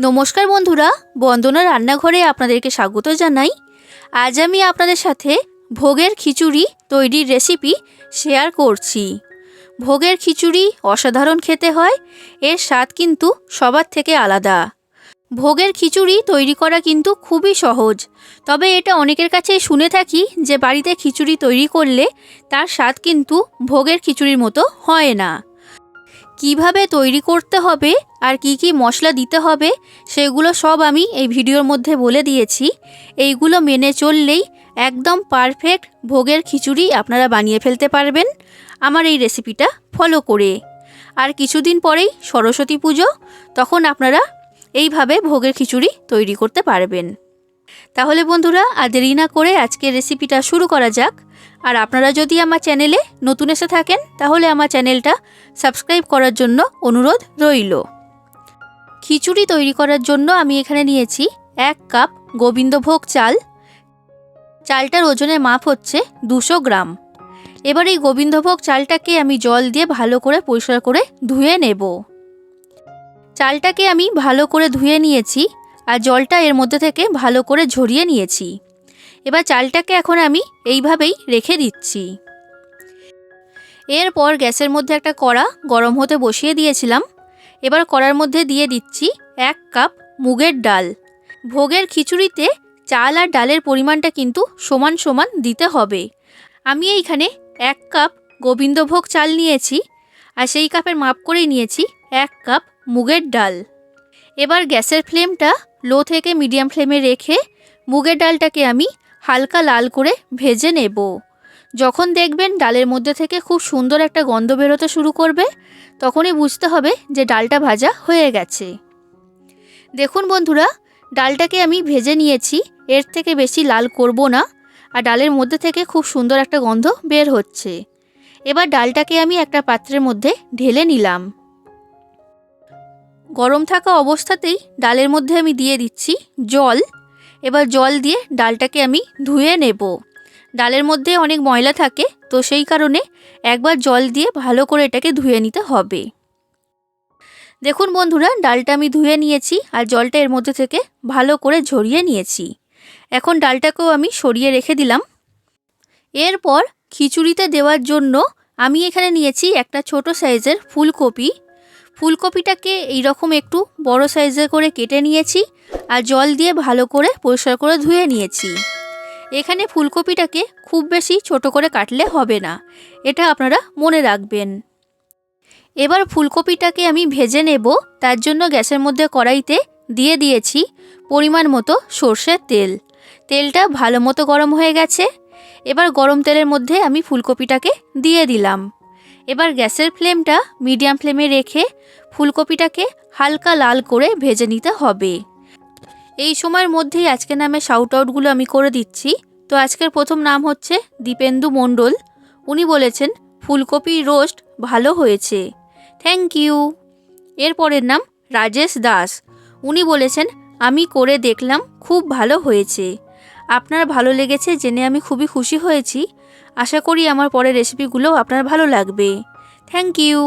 নমস্কার বন্ধুরা, বন্দনা রান্নাঘরে আপনাদেরকে স্বাগত জানাই। আজ আমি আপনাদের সাথে ভোগের খিচুড়ি তৈরির রেসিপি শেয়ার করছি। ভোগের খিচুড়ি অসাধারণ খেতে হয়, এর স্বাদ কিন্তু সবার থেকে আলাদা। ভোগের খিচুড়ি তৈরি করা কিন্তু খুবই সহজ, তবে এটা অনেকের কাছেই শুনে থাকি যে বাড়িতে খিচুড়ি তৈরি করলে তার স্বাদ কিন্তু ভোগের খিচুড়ির মতো হয় না। কীভাবে তৈরি করতে হবে আর কি কি মশলা দিতে হবে, সেগুলো সব আমি এই ভিডিওর মধ্যে বলে দিয়েছি। এইগুলো মেনে চললেই একদম পারফেক্ট ভোগের খিচুড়ি আপনারা বানিয়ে ফেলতে পারবেন। আমার এই রেসিপিটা ফলো করে। আর কিছুদিন পরেই সরস্বতী পুজো, তখন আপনারা এইভাবে ভোগের খিচুড়ি তৈরি করতে পারবেন। তাহলে বন্ধুরা, আর না করে আজকের রেসিপিটা শুরু করা যাক। আর আপনারা যদি আমার চ্যানেলে নতুন এসে থাকেন, তাহলে আমার চ্যানেলটা সাবস্ক্রাইব করার জন্য অনুরোধ রইল। খিচুড়ি তৈরি করার জন্য আমি এখানে নিয়েছি এক কাপ গোবিন্দভোগ চাল। চালটার ওজনের মাপ হচ্ছে দুশো গ্রাম। এবার এই গোবিন্দভোগ চালটাকে আমি জল দিয়ে ভালো করে পরিষ্কার করে ধুয়ে নেব। চালটাকে আমি ভালো করে ধুয়ে নিয়েছি আর জলটা এর মধ্যে থেকে ভালো করে ঝরিয়ে নিয়েছি। এবার চালটাকে এখন আমি এইভাবেই রেখে দিচ্ছি। এরপর গ্যাসের মধ্যে একটা কড়া গরম হতে বসিয়ে দিয়েছিলাম। এবার কড়ার মধ্যে দিয়ে দিচ্ছি এক কাপ মুগের ডাল। ভোগের খিচুড়িতে চাল আর ডালের পরিমাণটা কিন্তু সমান সমান দিতে হবে। আমি এইখানে এক কাপ গোবিন্দভোগ চাল নিয়েছি আর সেই কাপের মাপ করেই নিয়েছি এক কাপ মুগের ডাল। এবার গ্যাসের ফ্লেমটা লো থেকে মিডিয়াম ফ্লেমে রেখে মুগের ডালটাকে আমি হালকা লাল করে ভেজে নেব। যখন দেখবেন ডালের মধ্যে থেকে খুব সুন্দর একটা গন্ধ বেরোতে শুরু করবে, তখনই বুঝতে হবে যে ডালটা ভাজা হয়ে গেছে। দেখুন বন্ধুরা, ডালটাকে আমি ভেজে নিয়েছি, এর থেকে বেশি লাল করব না, আর ডালের মধ্যে থেকে খুব সুন্দর একটা গন্ধ বের হচ্ছে। এবার ডালটাকে আমি একটা পাত্রের মধ্যে ঢেলে নিলাম। গরম থাকা অবস্থাতেই ডালের মধ্যে আমি দিয়ে দিচ্ছি জল। এবার জল দিয়ে ডালটাকে আমি ধুয়ে নেব। ডালের মধ্যে অনেক ময়লা থাকে, তো সেই কারণে একবার জল দিয়ে ভালো করে এটাকে ধুয়ে নিতে হবে। দেখুন বন্ধুরা, ডালটা আমি ধুয়ে নিয়েছি আর জলটা এর মধ্যে থেকে ভালো করে ঝরিয়ে নিয়েছি। এখন ডালটাকেও আমি সরিয়ে রেখে দিলাম। এরপর খিচুড়িতে দেওয়ার জন্য আমি এখানে নিয়েছি একটা ছোট সাইজের ফুলকপি। ফুলকপিটাকে এইরকম একটু বড় সাইজে করে কেটে নিয়েছি আর জল দিয়ে ভালো করে পরিষ্কার করে ধুয়ে নিয়েছি। এখানে ফুলকপিটাকে খুব বেশি ছোট করে কাটলে হবে না। এটা আপনারা মনে রাখবেন। এবার ফুলকপিটাকে আমি ভেজে নেব। তার জন্য গ্যাসের মধ্যে কড়াইতে দিয়ে দিয়েছি পরিমাণ মতো সর্ষের তেল। তেলটা ভালো মতো গরম হয়ে গেছে। এবার গরম তেলের মধ্যে আমি ফুলকপিটাকে দিয়ে দিলাম। এবার গ্যাসের ফ্লেমটা মিডিয়াম ফ্লেমে রেখে ফুলকপিটাকে হালকা লাল করে ভেজে নিতে হবে। এই সময়ের মধ্যেই আজকে নামে শাউট আউটগুলো আমি করে দিচ্ছি। তো আজকের প্রথম নাম হচ্ছে দীপেন্দু মণ্ডল। উনি বলেছেন, ফুলকপি রোস্ট ভালো হয়েছে। থ্যাংক ইউ এরপরের নাম রাজেশ দাস। উনি বলেছেন, আমি করে দেখলাম, খুব ভালো হয়েছে। আপনার ভালো লেগেছে জেনে আমি খুবই খুশি হয়েছি। আশা করি আমার পরের রেসিপিগুলো আপনার ভালো লাগবে। থ্যাংক ইউ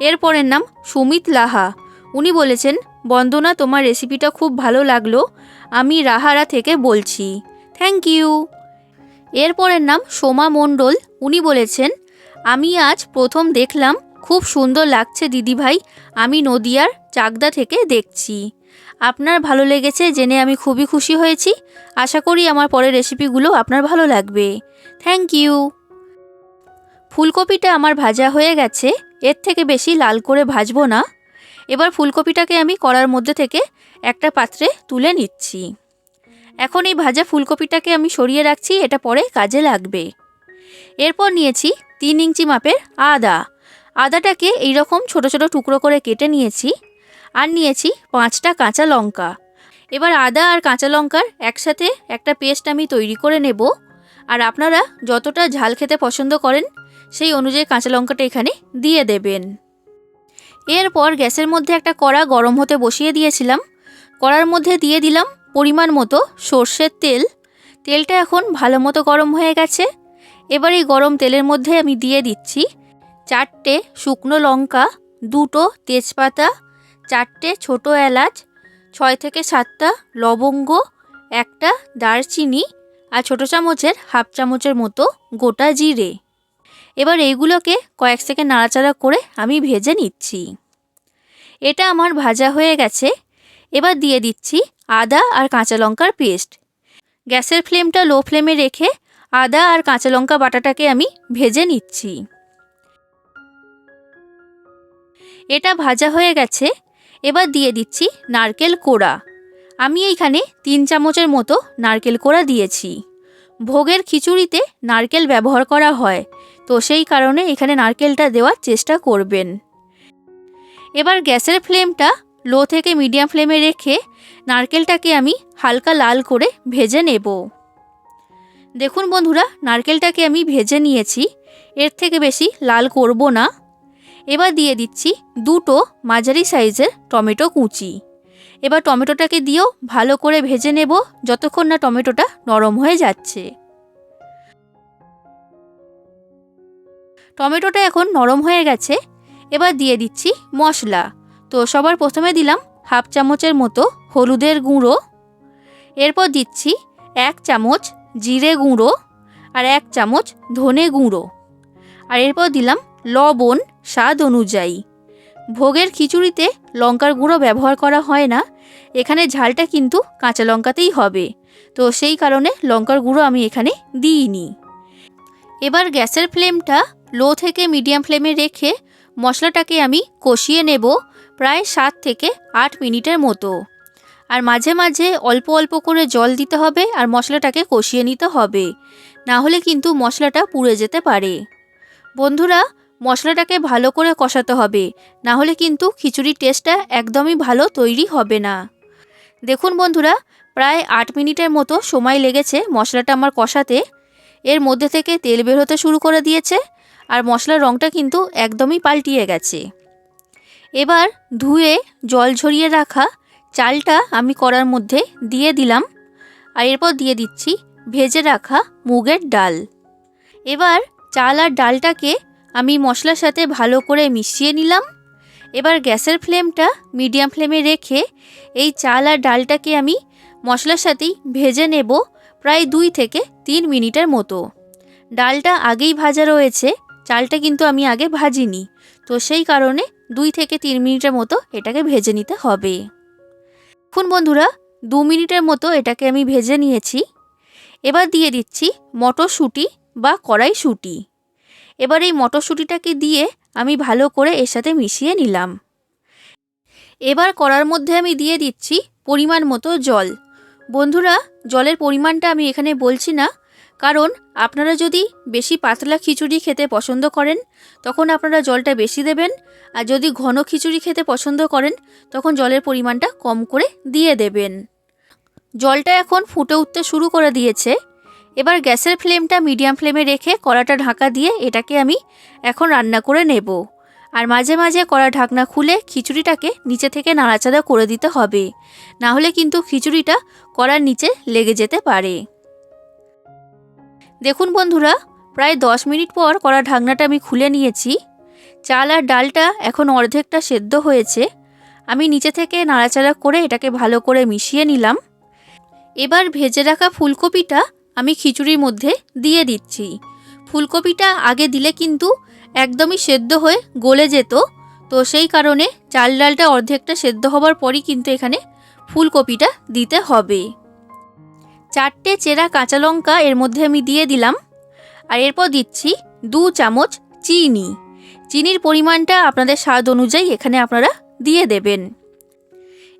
এরপরের নাম সুমিত লাহা। উনি বলেছেন, বন্দনা, তোমার রেসিপিটা খুব ভালো লাগল। আমি রাহারা থেকে বলছি। থ্যাংক ইউ এরপরের নাম সোমা মণ্ডল। উনি বলেছেন, আমি আজ প্রথম দেখলাম, খুব সুন্দর লাগছে দিদিভাই। আমি নদিয়ার চাকদা থেকে দেখছি। আপনার ভালো লেগেছে জেনে আমি খুবই খুশি হয়েছি। আশা করি আমার পরের রেসিপিগুলো আপনার ভালো লাগবে। থ্যাংক ইউ ফুলকপিটা আমার ভাজা হয়ে গেছে। এর থেকে বেশি লাল করে ভাজবো না। এবার ফুলকপিটাকে আমি কড়ার মধ্যে থেকে একটা পাত্রে তুলে নিচ্ছি। এখন এই ভাজা ফুলকপিটাকে আমি সরিয়ে রাখছি, এটা পরে কাজে লাগবে। এরপর নিয়েছি তিন ইঞ্চি মাপের আদা। আদাটাকে এইরকম ছোট ছোট টুকরো করে কেটে নিয়েছি আর নিয়েছি পাঁচটা কাঁচা লঙ্কা। এবার আদা আর কাঁচা লঙ্কার একসাথে একটা পেস্ট আমি তৈরি করে নেব। আর আপনারা যতটা ঝাল খেতে পছন্দ করেন, সেই অনুযায়ী কাঁচা লঙ্কাটা এখানে দিয়ে দেবেন। এরপর গ্যাসের মধ্যে একটা কড়া গরম হতে বসিয়ে দিয়েছিলাম। কড়ার মধ্যে দিয়ে দিলাম পরিমাণ মতো সর্ষের তেল। তেলটা এখন ভালো মতো গরম হয়ে গেছে। এবার এই গরম তেলের মধ্যে আমি দিয়ে দিচ্ছি চারটে শুকনো লঙ্কা, দুটো তেজপাতা, চারটে ছোটো এলাচ, ছয় থেকে সাতটা লবঙ্গ, একটা দারচিনি আর ছোটো চামচের হাফ চামচের মতো গোটা জিরে। এবার এইগুলোকে কয়েক সেকেন্ড নাড়াচাড়া করে আমি ভেজে নিচ্ছি। এটা আমার ভাজা হয়ে গেছে। এবার দিয়ে দিচ্ছি আদা আর কাঁচা লঙ্কার পেস্ট। গ্যাসের ফ্লেমটা লো ফ্লেমে রেখে আদা আর কাঁচা লঙ্কা বাটাটাকে আমি ভেজে নিচ্ছি। এটা ভাজা হয়ে গেছে। এবার দিয়ে দিচ্ছি নারকেল কোড়া। আমি এইখানে তিন চামচের মতো নারকেল কোড়া দিয়েছি। ভোগের খিচুড়িতে নারকেল ব্যবহার করা হয়। তো সেই কারণে এখানে নারকেলটা দেওয়ার চেষ্টা করবেন। এবার গ্যাসের ফ্লেমটা লো থেকে মিডিয়াম ফ্লেমে রেখে নারকেলটাকে আমি হালকা লাল করে ভেজে নেব। দেখুন বন্ধুরা, নারকেলটাকে আমি ভেজে নিয়েছি, এর থেকে বেশি লাল করব না। এবার দিয়ে দিচ্ছি দুটো মাঝারি সাইজের টমেটো কুচি। এবার টমেটোটাকে দিয়েও ভালো করে ভেজে নেব, যতক্ষণ না টমেটোটা নরম হয়ে যাচ্ছে। টমেটোটা এখন নরম হয়ে গেছে। এবার দিয়ে দিচ্ছি মশলা। তো সবার প্রথমে দিলাম হাফ চামচের মতো হলুদের গুঁড়ো। এরপর দিচ্ছি এক চামচ জিরে গুঁড়ো আর এক চামচ ধনে গুঁড়ো। আর এরপর দিলাম লবণ স্বাদ অনুযায়ী। ভোগের খিচুড়িতে লঙ্কার গুঁড়ো ব্যবহার করা হয় না। এখানে ঝালটা কিন্তু কাঁচা লঙ্কাতেই হবে। তো সেই কারণে লঙ্কার গুঁড়ো আমি এখানে দিইনি। এবার গ্যাসের ফ্লেমটা লো থেকে মিডিয়াম ফ্লেমে রেখে মশলাটাকে আমি কষিয়ে নেব প্রায় সাত থেকে আট মিনিটের মতো। আর মাঝে মাঝে অল্প অল্প করে জল দিতে হবে আর মশলাটাকে কষিয়ে নিতে হবে। না হলে কিন্তু মশলাটা পুড়ে যেতে পারে। বন্ধুরা, মশলাটাকে ভালো করে কষাতে হবে, না হলে কিন্তু খিচুড়ির টেস্টটা একদমই ভালো তৈরি হবে না। দেখুন বন্ধুরা, প্রায় আট মিনিটের মতো সময় লেগেছে মশলাটা আমার কষাতে। এর মধ্যে থেকে তেল বের হতে শুরু করে দিয়েছে আর মশলার রঙটা কিন্তু একদমই পাল্টিয়ে গেছে। এবার ধুয়ে জল ঝরিয়ে রাখা চালটা আমি কড়ার মধ্যে দিয়ে দিলাম আর এরপর দিয়ে দিচ্ছি ভেজে রাখা মুগের ডাল। এবার চাল আর ডালটাকে আমি মশলার সাথে ভালো করে মিশিয়ে নিলাম। এবার গ্যাসের ফ্লেমটা মিডিয়াম ফ্লেমে রেখে এই চাল আর ডালটাকে আমি মশলার সাথেই ভেজে নেব প্রায় দুই থেকে তিন মিনিটের মতো। ডালটা আগেই ভাজা রয়েছে, চালটা কিন্তু আমি আগে ভাজিনি। তো সেই কারণে দুই থেকে তিন মিনিটের মতো এটাকে ভেজে নিতে হবে। এখন বন্ধুরা, দু মিনিটের মতো এটাকে আমি ভেজে নিয়েছি। এবার দিয়ে দিচ্ছি মটরশুঁটি বা কড়াইশুঁটি। এবার এই মটরশুঁটিটাকে দিয়ে আমি ভালো করে এর সাথে মিশিয়ে নিলাম। এবার কড়ার মধ্যে আমি দিয়ে দিচ্ছি পরিমাণ মতো জল। বন্ধুরা, জলের পরিমাণটা আমি এখানে বলছি না, কারণ আপনারা যদি বেশি পাতলা খিচুড়ি খেতে পছন্দ করেন, তখন আপনারা জলটা বেশি দেবেন, আর যদি ঘন খিচুড়ি খেতে পছন্দ করেন, তখন জলের পরিমাণটা কম করে দিয়ে দেবেন। জলটা এখন ফুটে উঠতে শুরু করে দিয়েছে। এবার গ্যাসের ফ্লেমটা মিডিয়াম ফ্লেমে রেখে কড়াটা ঢাকা দিয়ে এটাকে আমি এখন রান্না করে নেব। আর মাঝে মাঝে কড়া ঢাকনা খুলে খিচুড়িটাকে নিচে থেকে নাড়াচাড়া করে দিতে হবে। না হলে কিন্তু খিচুড়িটা কড়ার নিচে লেগে যেতে পারে। দেখুন বন্ধুরা, প্রায় দশ মিনিট পর কড়া ঢাকনাটা আমি খুলে নিয়েছি। চাল আর ডালটা এখন অর্ধেকটা সেদ্ধ হয়েছে। আমি নিচে থেকে নাড়াচাড়া করে এটাকে ভালো করে মিশিয়ে নিলাম। এবার ভেজে রাখা ফুলকপিটা আমি খিচুড়ির মধ্যে দিয়ে দিচ্ছি। ফুলকপিটা আগে দিলে কিন্তু একদমই সেদ্ধ হয়ে গলে যেত, তো সেই কারণে চাল ডালটা অর্ধেকটা সেদ্ধ হবার পরই কিন্তু এখানে ফুলকপিটা দিতে হবে। চারটে চেরা কাঁচা লঙ্কা এর মধ্যে আমি দিয়ে দিলাম, আর এরপর দিচ্ছি দু চামচ চিনি। চিনির পরিমাণটা আপনাদের স্বাদ অনুযায়ী এখানে আপনারা দিয়ে দেবেন।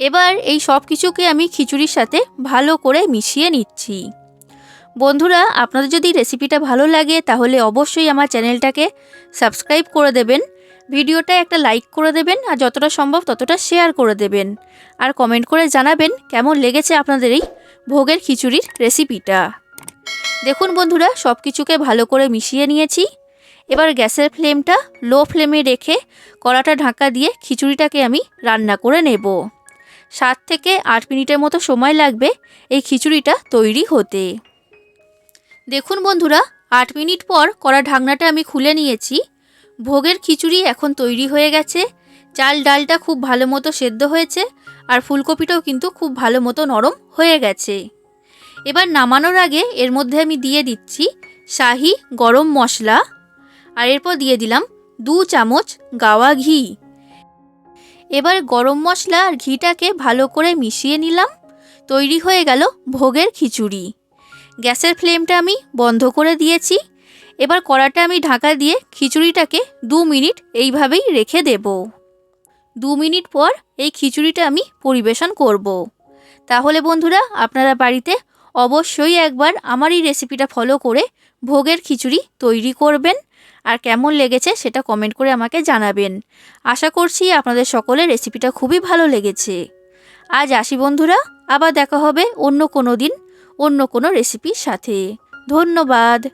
এবার এই সব কিছুকে আমি খিচুড়ির সাথে ভালো করে মিশিয়ে নিচ্ছি। বন্ধুরা, আপনাদের যদি রেসিপিটা ভালো লাগে, তাহলে অবশ্যই আমার চ্যানেলটাকে সাবস্ক্রাইব করে দেবেন ভিডিওটা একটা লাইক করে দেবেন, আর যতটা সম্ভব ততটা শেয়ার করে দেবেন। আর কমেন্ট করে জানাবেন কেমন লেগেছে আপনাদের এই ভোগের খিচুড়ির রেসিপিটা দেখুন বন্ধুরা সব কিছুকে ভালো করে মিশিয়ে নিয়েছি। এবার গ্যাসের ফ্লেমটা লো ফ্লেমে রেখে কড়াটা ঢাকা দিয়ে খিচুড়িটাকে আমি রান্না করে নেব। সাত থেকে আট মিনিটের মতো সময় লাগবে এই খিচুড়িটা তৈরি হতে। দেখুন বন্ধুরা, আট মিনিট পর কড়া ঢাকনাটা আমি খুলে নিয়েছি। ভোগের খিচুড়ি এখন তৈরি হয়ে গেছে। চাল ডালটা খুব ভালো মতো সেদ্ধ হয়েছে আর ফুলকপিটাও কিন্তু খুব ভালো মতো নরম হয়ে গেছে। এবার নামানোর আগে এর মধ্যে আমি দিয়ে দিচ্ছি শাহি গরম মশলা আর এরপর দিয়ে দিলাম দু চামচ গাওয়া ঘি। এবার গরম মশলা আর ঘিটাকে ভালো করে মিশিয়ে নিলাম। তৈরি হয়ে গেল ভোগের খিচুড়ি। গ্যাসের ফ্লেমটা আমি বন্ধ করে দিয়েছি। এবার কড়াটা আমি ঢাকা দিয়ে খিচুড়িটাকে দু মিনিট এইভাবেই রেখে দেব। দু মিনিট পর এই খিচুড়িটা আমি পরিবেশন করব। তাহলে বন্ধুরা, আপনারা বাড়িতে অবশ্যই একবার আমার এই রেসিপিটা ফলো করে ভোগের খিচুড়ি তৈরি করবেন। আর কেমন লেগেছে সেটা কমেন্ট করে আমাকে জানাবেন। আশা করছি আপনাদের সকলের রেসিপিটা খুবই ভালো লেগেছে। আজ আসি বন্ধুরা, আবার দেখা হবে অন্য কোনো দিন। অন্য কোনো রেসিপির সাথে। ধন্যবাদ।